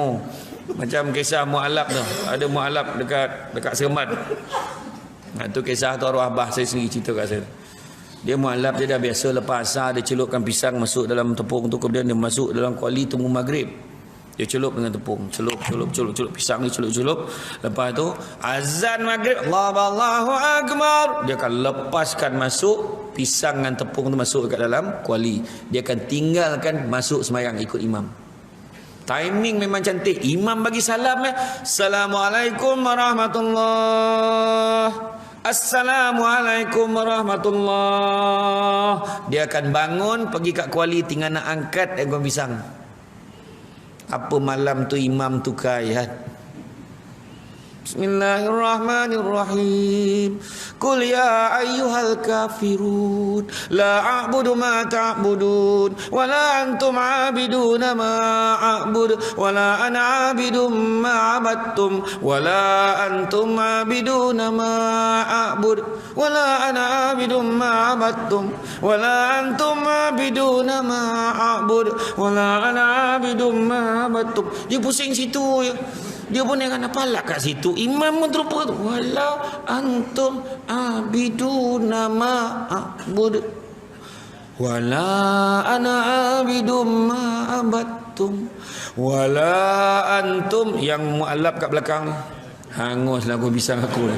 Oh, macam kisah mu'alab tu. Ada mu'alab dekat dekat Seremban. Ha, tu kisah tu arwah abah saya sendiri cerita kat saya. Dia mu'alab dia dah biasa lepas asar dia celupkan pisang masuk dalam tepung tu kemudian dia masuk dalam kuali tunggu maghrib. Dia celup dengan tepung. Celup, celup, celup, celup. Pisang ni celup, celup. Lepas tu, azan maghrib. Allah, Allahu Akbar. Dia akan lepaskan masuk pisang dengan tepung tu masuk kat dalam kuali. Dia akan tinggalkan masuk semayang ikut imam. Timing memang cantik. Imam bagi salam eh. Assalamualaikum warahmatullahi Assalamualaikum warahmatullahi Dia akan bangun pergi kat kuali tinggal nak angkat ekor pisang. Apa malam tu imam tukar ayat. Bismillahirrahmanirrahim. Qul ya ayyuhal kafirun la a'budu ma ta'budun wa la antum 'abiduna ma a'bud wa la ana 'abidum ma 'abadtum wa la antum 'abiduna ma a'bud wa la ana 'abidum ma 'abadtum wa la antum 'abiduna ma a'bud wa la ana 'abidum ma 'abadtum. Dia pusing situ je. Dia pun dengan apa lah kat situ. Imam pun terlupa tu. Walau antum abidu nama abud. Wala ana abidu ma abattum. Wala antum yang mu'alab kat belakang. Hanguslah aku pisang aku.